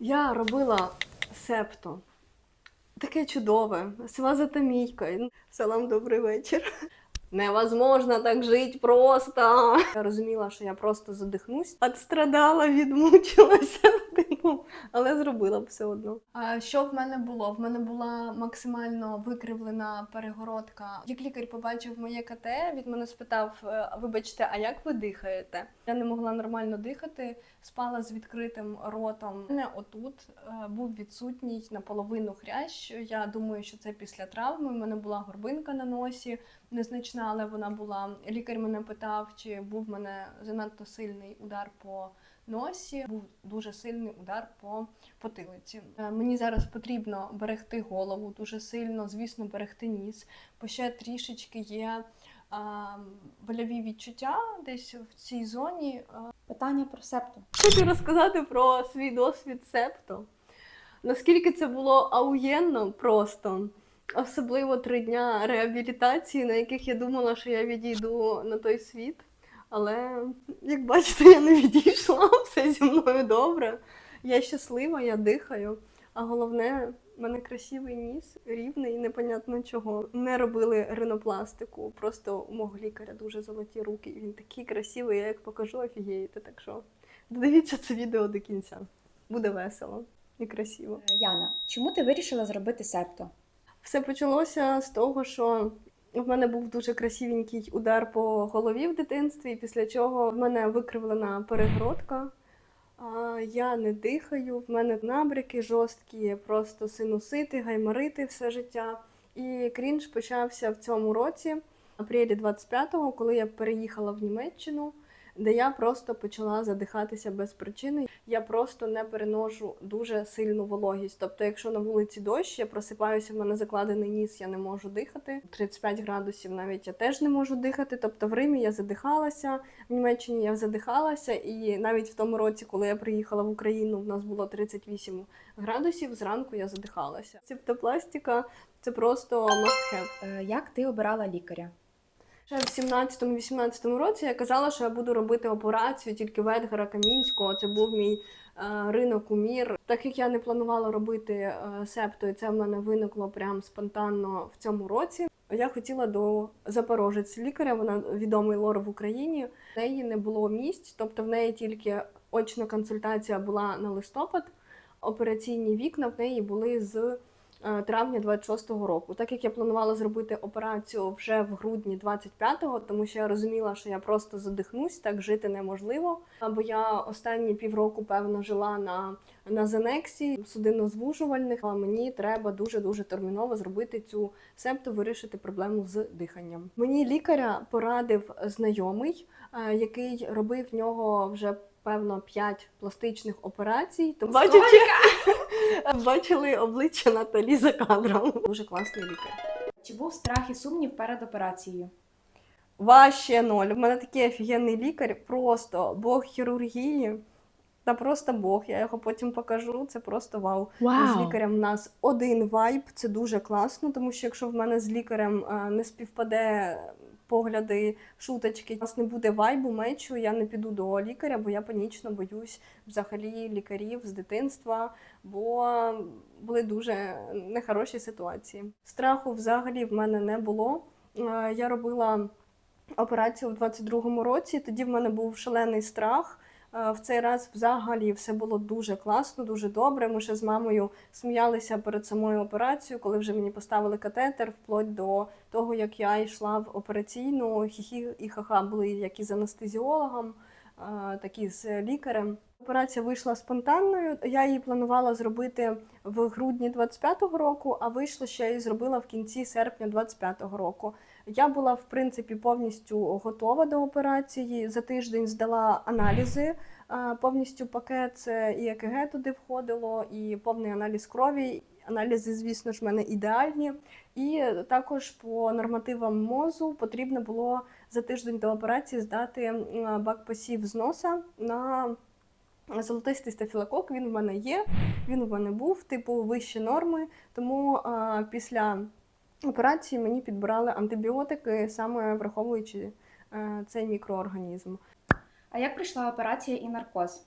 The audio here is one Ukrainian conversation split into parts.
Я робила септо. Таке чудове, з вазотомійкою. Салам, добрий вечір. Невозможно так жити просто. Я розуміла, що я просто задихнусь, отстрадала, відмучилася, типу, але зробила все одно. А що в мене було? В мене була максимально викривлена перегородка. Як лікар побачив моє КТ, він мене спитав: «Е, вибачте, а як ви дихаєте? Я не могла нормально дихати, спала з відкритим ротом. Мене отут е, був відсутній наполовину хрящ. Я думаю, що це після травми. У мене була горбинка на носі незначна, але вона була. Лікар мене питав, чи був в мене занадто сильний удар по носі. Був дуже сильний удар по потилиці. Е, Мені зараз потрібно берегти голову дуже сильно, звісно, берегти ніс, бо ще трішечки є. а, Больові відчуття десь в цій зоні. Питання про септу. Хочу розказати про свій досвід септо. Наскільки це було ауєнно просто, особливо три дня реабілітації, на яких я думала, що я відійду на той світ. Але, як бачите, я не відійшла, все зі мною добре. Я щаслива, я дихаю. А головне, в мене красивий ніс, рівний, непонятно чого. Не робили ринопластику. Просто у мого лікаря дуже золоті руки. І він такий красивий, я як покажу, офігієте. Так що додивіться це відео до кінця. Буде весело і красиво. Е, Яна, чому ти вирішила зробити септо? Все почалося з того, що в мене був дуже красивенький удар по голові в дитинстві, після чого в мене викривлена перегородка. Я не дихаю, в мене набряки жорсткі, просто синусити, гайморити все життя. І крінж почався в цьому році, апрелі 25-го, коли я переїхала в Німеччину, де я просто почала задихатися без причини. Я просто не переношу дуже сильну вологість. Тобто, якщо на вулиці дощ, я просипаюся, в мене закладений ніс, я не можу дихати. 35 градусів навіть я теж не можу дихати. Тобто в Римі я задихалася, в Німеччині я задихалася, і навіть в тому році, коли я приїхала в Україну, в нас було 38 градусів. Зранку я задихалася. Септопластика це просто must have. Е, Як ти обирала лікаря? Ще в 17-18 році я казала, що я буду робити операцію тільки в Едгара Камінського. Це був мій е, ринок умір. Так як я не планувала робити е, септо, і це в мене виникло прям спонтанно в цьому році. Я хотіла до Запорожець лікаря, вона відомий лор в Україні. В неї не було місць, тобто в неї тільки очна консультація була на листопад. Операційні вікна в неї були з травня 26-го року. Так як я планувала зробити операцію вже в грудні 25-го, тому що я розуміла, що я просто задихнусь, так жити неможливо. Бо я останні півроку, певно, жила на, на Зенексі, судинозвужувальних, а мені треба дуже дуже терміново зробити цю септо, вирішити проблему з диханням. Мені лікаря порадив знайомий, е, який робив в нього вже. Певно, 5 пластичних операцій. Тому бачите, бачили обличчя Наталі за кадром. Дуже класний лікар. Чи був страх і сумнів перед операцією? Ваще ноль. У мене такий офігенний лікар, просто Бог хірургії. Та просто Бог. Я його потім покажу. Це просто вау. З лікарем в нас один вайб, це дуже класно, тому що якщо в мене з лікарем е, не співпаде погляди, шуточки, у нас не буде вайбу, мечу, я не піду до лікаря, бо я панічно боюсь взагалі лікарів з дитинства, бо були дуже нехороші ситуації. Страху взагалі в мене не було. Я робила операцію в 22-му році, тоді в мене був шалений страх. Е, В цей раз взагалі все було дуже класно, дуже добре. Ми ще з мамою сміялися перед самою операцією, коли вже мені поставили катетер, вплоть до того, як я йшла в операційну. Хіхі і хаха були як і з анестезіологом, е, так і з лікарем. Операція вийшла спонтанною. Я її планувала зробити в грудні 25-го року, а вийшло, я її зробила в кінці серпня 25-го року. Я була в принципі повністю готова до операції. За тиждень здала аналізи. Повністю пакет це і ЕКГ туди входило, і повний аналіз крові. Аналізи, звісно ж, в мене ідеальні. І також по нормативам мозу потрібно було за тиждень до операції здати бак посів з носа на золотистий стафілокок. Він в мене є, він у мене був, типу вищі норми. Тому а, після операції мені підбирали антибіотики, саме враховуючи е, цей мікроорганізм. А як пройшла операція і наркоз?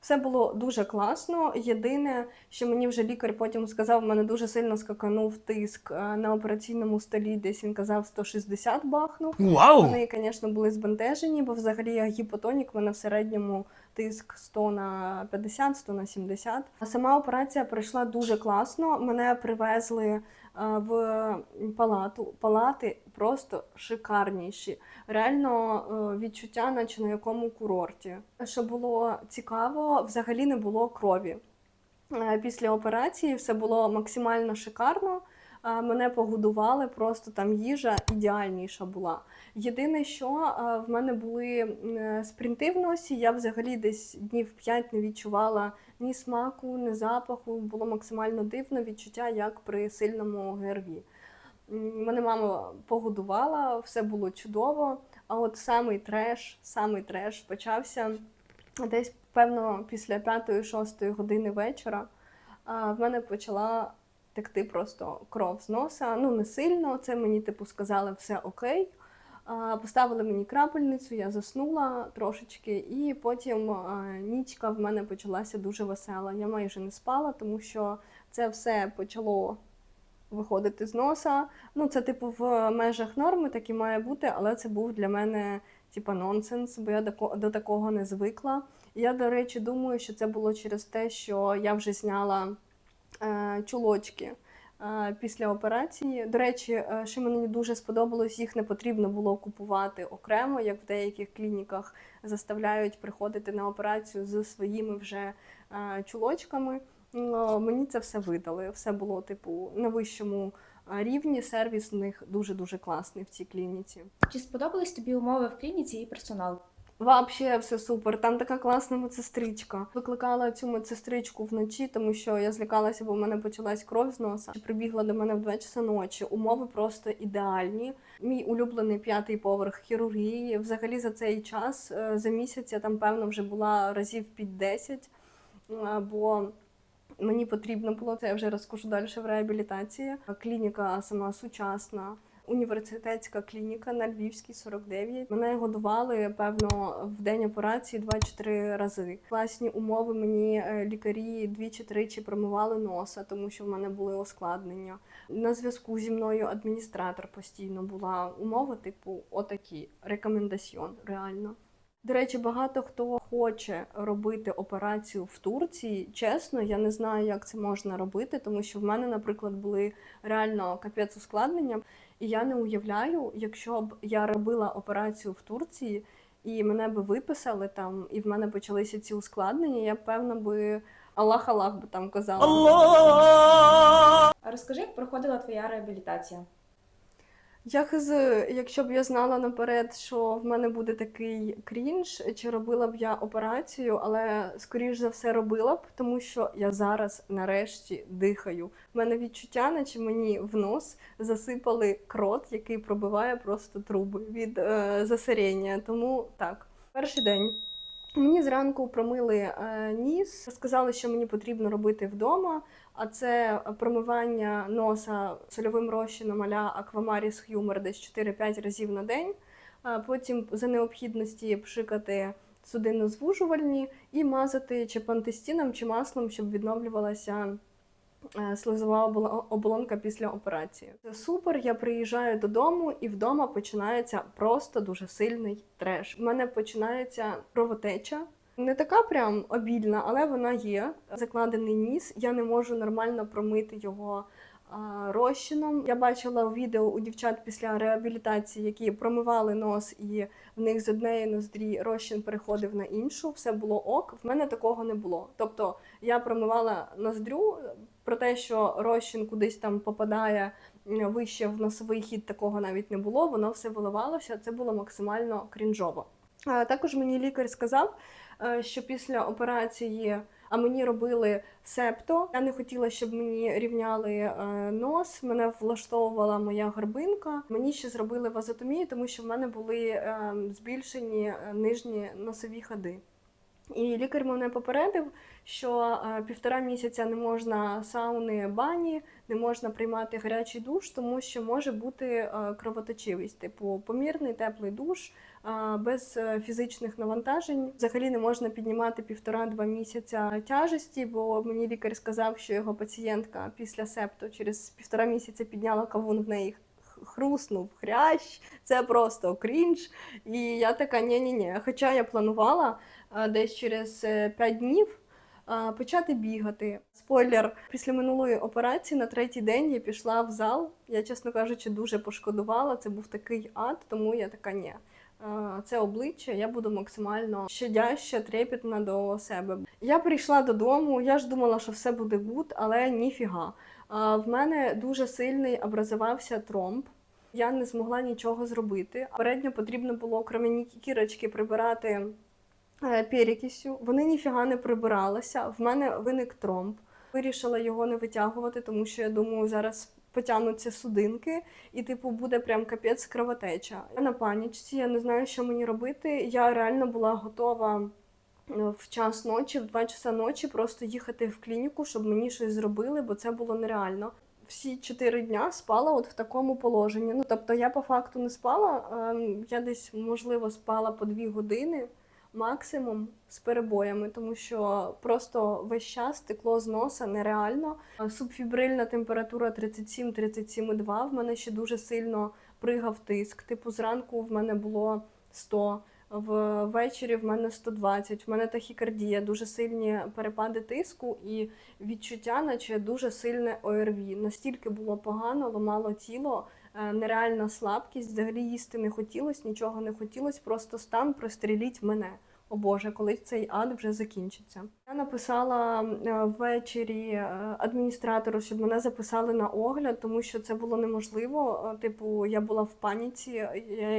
Все було дуже класно. Єдине, що мені вже лікар потім сказав, в мене дуже сильно скаканув тиск е, на операційному столі, десь він казав 160 бахнув. Вау! Вони, звісно, були збентежені, бо взагалі я гіпотонік, в мене в середньому тиск 100 на 50, 100 на 70. А сама операція пройшла дуже класно. Мене привезли в палату. Палати просто шикарніші. Реально е, відчуття, наче на якому курорті. Що було цікаво, взагалі не було крові. Е, Після операції все було максимально шикарно. Е, Мене погодували, просто там їжа ідеальніша була. Єдине, що в мене були спринти в носі, я взагалі десь днів 5 не відчувала ні смаку, ні запаху. Було максимально дивно відчуття, як при сильному ГРВІ. Мене мама погодувала, все було чудово. А от самий треш, самий треш почався десь, певно, після 5-6 години вечора. В мене почала текти просто кров з носа. Ну, не сильно. Це мені, типу, сказали, все окей. Поставили мені крапельницю, я заснула трошечки, і потім нічка в мене почалася дуже весела. Я майже не спала, тому що це все почало виходити з носа. Ну, це, типу, в межах норми так і має бути, але це був для мене типу, нонсенс, бо я до, такого не звикла. Я, до речі, думаю, що це було через те, що я вже зняла е, чулочки після операції. До речі, е, що мені дуже сподобалось, їх не потрібно було купувати окремо, як в деяких клініках заставляють приходити на операцію з своїми вже е, чулочками. Мені це все видали. Все було типу на вищому е, рівні. Сервіс в них дуже дуже класний в цій клініці. Чи сподобались тобі умови в клініці і персонал? Вообще все супер. Там така класна медсестричка. Викликала цю медсестричку вночі, тому що я злякалася, бо в мене почалась кров з носа. Прибігла до мене в 2 часа ночі. Умови просто ідеальні. Мій улюблений п'ятий поверх хірургії. Взагалі за цей час е, за місяць я там певно вже була разів під 10, е, бо мені потрібно було це. Я вже розкажу далі в реабілітації. Клініка сама сучасна університетська клініка на Львівській 49. Мене годували певно в день операції 2-4 рази. Класні умови мені е, лікарі двічі-тричі промивали носа, тому що в мене були ускладнення. На зв'язку зі мною адміністратор постійно була умова, типу, отакі рекомендаціон, реально. До речі, багато хто хоче робити операцію в Турції. Чесно, я не знаю, як це можна робити, тому що в мене, наприклад, були реально капець ускладнення. І я не уявляю, якщо б я робила операцію в Турції, і мене би виписали там, і в мене почалися ці ускладнення, я певно би Аллах Аллах би там казала. А розкажи, як проходила твоя реабілітація? Я хз, якщо б я знала наперед, що в мене буде такий крінж, чи робила б я операцію, але скоріш за все робила б, тому що я зараз нарешті дихаю. В мене відчуття, наче мені в нос засипали крот, який пробиває просто труби від е, засирення. Тому так, перший день. Мені зранку промили е, ніс, сказали, що мені потрібно робити вдома. А це промивання носа сольовим розчином аля Аквамаріс Х'юмер десь 4-5 разів на день. Потім за необхідності пшикати судинно-звужувальні і мазати чи пантестіном, чи маслом, щоб відновлювалася слизова обол- оболонка після операції. Це супер. Я приїжджаю додому, і вдома починається просто дуже сильний треш. У мене починається кровотеча. Не така прям обільна, але вона є. Закладений ніс. Я не можу нормально промити його а, розчином. Я бачила відео у дівчат після реабілітації, які промивали нос, і в них з однієї ноздрі розчин переходив на іншу. Все було ок. В мене такого не було. Тобто я промивала ноздрю про те, що розчин кудись там попадає вище в носовий хід, такого навіть не було. Воно все виливалося. Це було максимально крінжово. Також мені лікар сказав, е, що після операції, а мені робили септо. Я не хотіла, щоб мені рівняли е, нос. Мене влаштовувала моя горбинка. Мені ще зробили вазотомію, тому що в мене були е, збільшені е, нижні носові ходи. І лікар мене попередив, що е, півтора місяця не можна сауни, бані, не можна приймати гарячий душ, тому що може бути е, кровоточивість, типу помірний теплий душ без е, фізичних навантажень. Взагалі не можна піднімати півтора-два місяця тяжесті, бо мені лікар сказав, що його пацієнтка після септу через півтора місяця підняла кавун в неї. Хруснув хрящ, це просто крінж. І я така ні-ні-ні. Хоча я планувала десь через 5 днів почати бігати. Спойлер, після минулої операції на третій день я пішла в зал. Я, чесно кажучи, дуже пошкодувала. Це був такий ад, тому я така ні. Це обличчя, я буду максимально щадяща, трепетна до себе. Я прийшла додому, я ж думала, що все буде гуд, але ніфіга. А, В мене дуже сильний образувався тромб. Я не змогла нічого зробити. Передньо потрібно було кров'яні кірочки прибирати е, перекисю. Вони ніфіга не прибиралися. В мене виник тромб. Вирішила його не витягувати, тому що я думаю, зараз потягнуться судинки, і типу буде прям капець кровотеча. Я на панічці, я не знаю, що мені робити. Я реально була готова в час ночі, в 2 часа ночі, просто їхати в клініку, щоб мені щось зробили, бо це було нереально. Всі чотири дня спала от в такому положенні. Ну тобто я по факту не спала. Я десь можливо спала по дві години максимум з перебоями, тому що просто весь час текло з носа нереально. Е, Субфібрильна температура 37-37,2. В мене ще дуже сильно пригав тиск. Типу, зранку в мене було 100, ввечері в мене 120, в мене тахікардія, дуже сильні перепади тиску і відчуття, наче дуже сильне ОРВІ. Настільки було погано, ламало тіло, е, нереальна слабкість, взагалі їсти не хотілося, нічого не хотілося, просто стан простріліть мене. О Боже, коли цей ад вже закінчиться. Я написала е, ввечері е, адміністратору, щоб мене записали на огляд, тому що це було неможливо. Е, Типу, я була в паніці,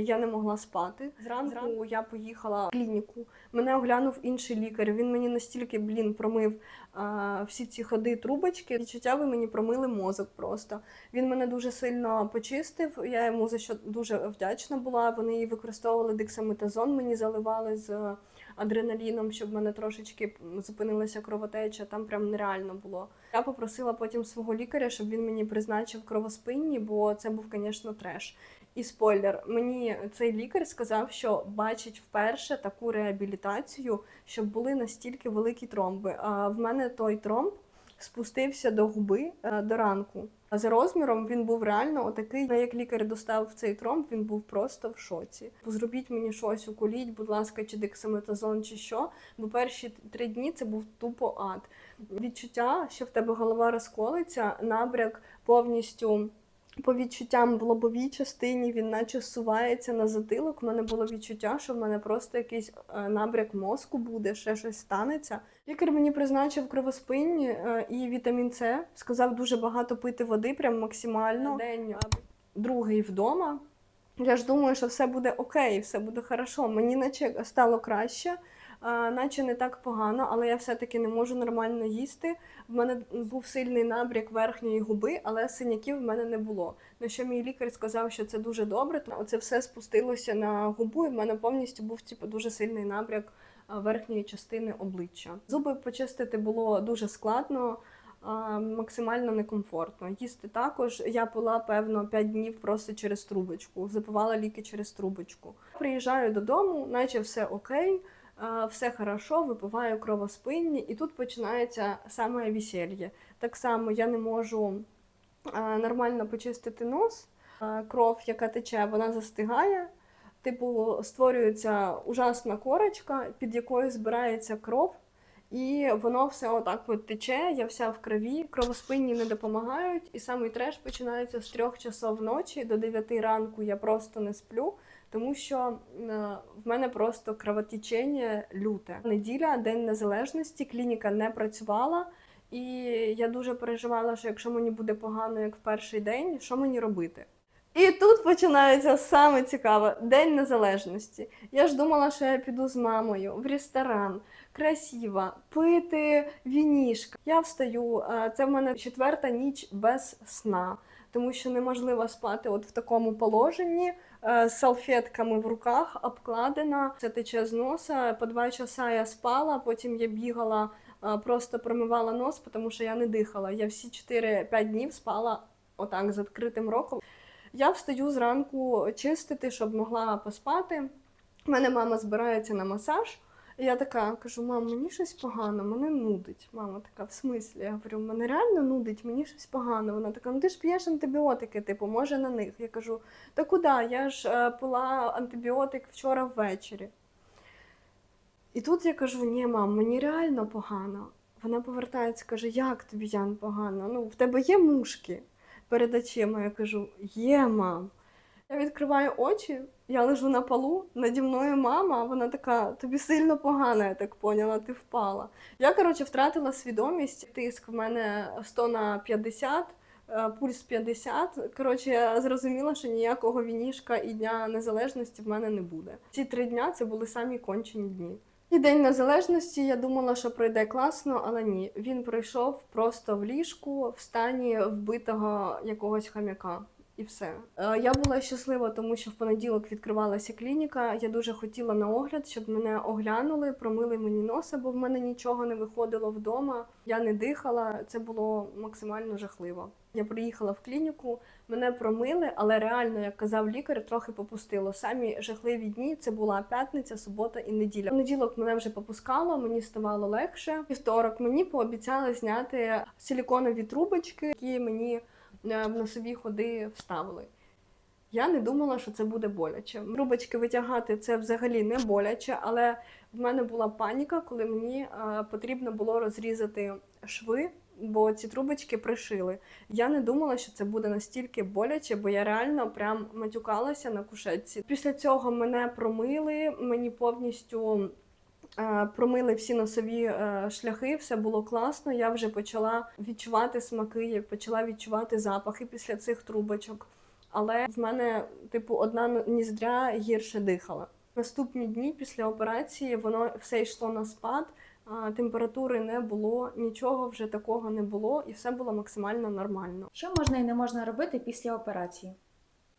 я- не могла спати. Зранку я поїхала в клініку. Мене оглянув інший лікар. Він мені настільки блін промив а, всі ці ходи трубочки. Відчуття ви мені промили мозок просто. Він мене дуже сильно почистив. Я йому за що дуже вдячна була. Вони і використовували дексаметазон, мені заливали з адреналіном, щоб в мене трошечки зупинилася кровотеча. Там прям нереально було. Я попросила потім свого лікаря, щоб він мені призначив кровоспинні, бо це був, звісно, треш. І спойлер, мені цей лікар сказав, що бачить вперше таку реабілітацію, щоб були настільки великі тромби. А в мене той тромб спустився до губи е, до ранку. А за розміром він був реально отакий. Як лікар достав цей тромб, він був просто в шоці. Зробіть мені щось, уколіть, будь ласка, чи дексаметазон, чи що. Бо перші три дні це був тупо ад. Відчуття, що в тебе голова розколиться, набряк повністю. По відчуттям в лобовій частині він наче сувається на затилок. У мене було відчуття, що в мене просто якийсь е, набряк мозку буде, ще щось станеться. Лікар мені призначив кровоспинні е, і вітамін С. Сказав дуже багато пити води, прям максимально. День е, другий вдома. Я ж думаю, що все буде окей, все буде хорошо. Мені наче стало краще, а, наче не так погано, але я все-таки не можу нормально їсти. В мене був сильний набряк верхньої губи, але синяків в мене не було. На що мій лікар сказав, що це дуже добре. Оце все спустилося на губу, і в мене повністю був типу, дуже сильний набряк верхньої частини обличчя. Зуби почистити було дуже складно. Максимально некомфортно. Їсти також. Я пила, певно, 5 днів просто через трубочку, запивала ліки через трубочку. Приїжджаю додому, наче все окей, все хорошо, випиваю кровоспинні, і тут починається саме веселье. Так само я не можу нормально почистити нос. Кров, яка тече, вона застигає. Типу, створюється ужасна корочка, під якою збирається кров, і воно все отак от тече, я вся в крові, кровоспинні не допомагають, і самий треш починається з трьох часов ночі до 9 ранку. Я просто не сплю, тому що е, в мене просто кровотечення люте. Неділя, День Незалежності, клініка не працювала. І я дуже переживала, що якщо мені буде погано, як в перший день, що мені робити? І тут починається саме цікаве День Незалежності. Я ж думала, що я піду з мамою в ресторан, красиво, пити вінішка. Я встаю, це в мене четверта ніч без сна, тому що неможливо спати от в такому положенні е, з салфетками в руках, обкладена, це тече з носа. По два часа я спала, потім я бігала, е, просто промивала нос, тому що я не дихала. Я всі 4-5 днів спала отак з відкритим роком. Я встаю зранку чистити, щоб могла поспати. У мене мама збирається на масаж. І я така кажу: мам, мені щось погано, мене нудить. Мама така, в смислі? Я говорю, мене реально нудить, мені щось погано. Вона така, ну ти ж п'єш антибіотики, типу, може на них. Я кажу, та куди? Я ж е, пила антибіотик вчора ввечері. І тут я кажу: ні, мам, мені реально погано. Вона повертається, каже, як тобі, Ян, погано? Ну, в тебе є мушки перед очима? Я кажу, є, мам. Я відкриваю очі, я лежу на полу, наді мною мама, вона така, тобі сильно погано, я так поняла, ти впала. Я, коротше, втратила свідомість, тиск в мене 100 на 50, е, пульс 50. Коротше, я зрозуміла, що ніякого вінішка і Дня Незалежності в мене не буде. Ці три дня це були самі кончені дні. І День Незалежності я думала, що пройде класно, але ні. Він пройшов просто в ліжку в стані вбитого якогось хам'яка. І все. Е, Я була щаслива, тому що в понеділок відкривалася клініка. Я дуже хотіла на огляд, щоб мене оглянули, промили мені носа, бо в мене нічого не виходило вдома. Я не дихала. Це було максимально жахливо. Я приїхала в клініку, мене промили, але реально, як казав лікар, трохи попустило. Самі жахливі дні це була п'ятниця, субота і неділя. Понеділок мене вже попускало, мені ставало легше. Вівторок мені пообіцяли зняти силіконові трубочки, які мені в носові ходи вставили. Я не думала, що це буде боляче. Трубочки витягати це взагалі не боляче, але в мене була паніка, коли мені е, потрібно було розрізати шви, бо ці трубочки пришили. Я не думала, що це буде настільки боляче, бо я реально прям матюкалася на кушетці. Після цього мене промили, мені повністю. Е, Промили всі носові е, шляхи, все було класно. Я вже почала відчувати смаки, я почала відчувати запахи після цих трубочок. Але в мене, типу, одна ніздря гірше дихала. Наступні дні після операції воно все йшло на спад, температури не було, нічого вже такого не було, і все було максимально нормально. Що можна і не можна робити після операції?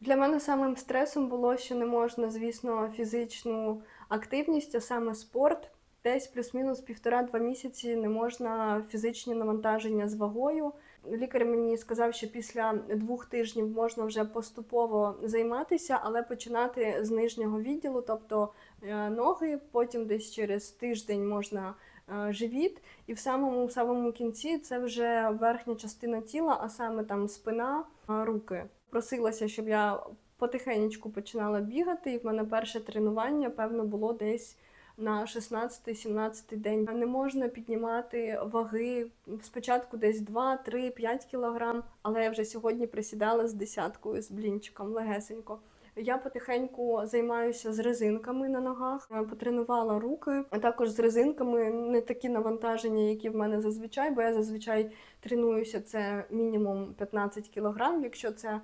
Для мене самим стресом було, що не можна, звісно, фізичну активність, а саме спорт. Десь плюс-мінус півтора-два місяці не можна фізичні навантаження з вагою. Лікар мені сказав, що після двох тижнів можна вже поступово займатися, але починати з нижнього відділу, тобто е, ноги, потім десь через тиждень можна е, живіт, і в самому самому кінці це вже верхня частина тіла, а саме там спина, е, руки. Просилася, щоб я потихеньку починала бігати, і в мене перше тренування, певно, було десь на 16-17 день. Не можна піднімати ваги спочатку десь 2, 3, 5 кілограм, але я вже сьогодні присідала з десяткою з блінчиком легесенько. Я потихеньку займаюся з резинками на ногах, е, потренувала руки, а також з резинками не такі навантаження, які в мене зазвичай, бо я зазвичай тренуюся це мінімум 15 кілограм, якщо це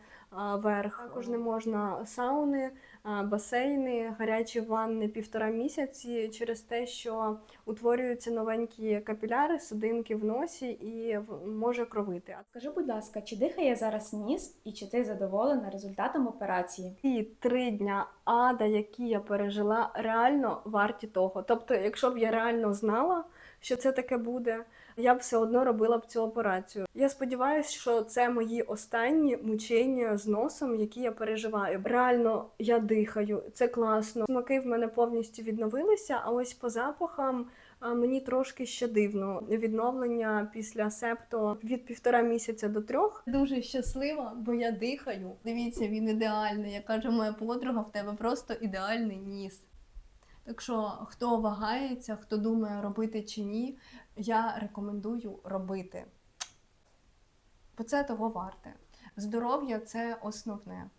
верх. Також не можна сауни, басейни, гарячі ванни півтора місяці через те, що утворюються новенькі капіляри, судинки в носі і може кровити. Скажи, будь ласка, чи дихає зараз ніс і чи ти задоволена результатом операції? Ті три дня ада, які я пережила, реально варті того. Тобто, якщо б я реально знала, що це таке буде, я б все одно робила б цю операцію. Я сподіваюся, що це мої останні мучення з носом, які я переживаю. Реально я дихаю, це класно. Смаки в мене повністю відновилися, а ось по запахам. а, Мені трошки ще дивно відновлення після септо від півтора місяця до трьох. Дуже щаслива, бо я дихаю. Дивіться, він ідеальний. Як каже моя подруга, в тебе просто ідеальний ніс. Так що, хто вагається, хто думає, робити чи ні, я рекомендую робити. Бо це того варте. Здоров'я це основне.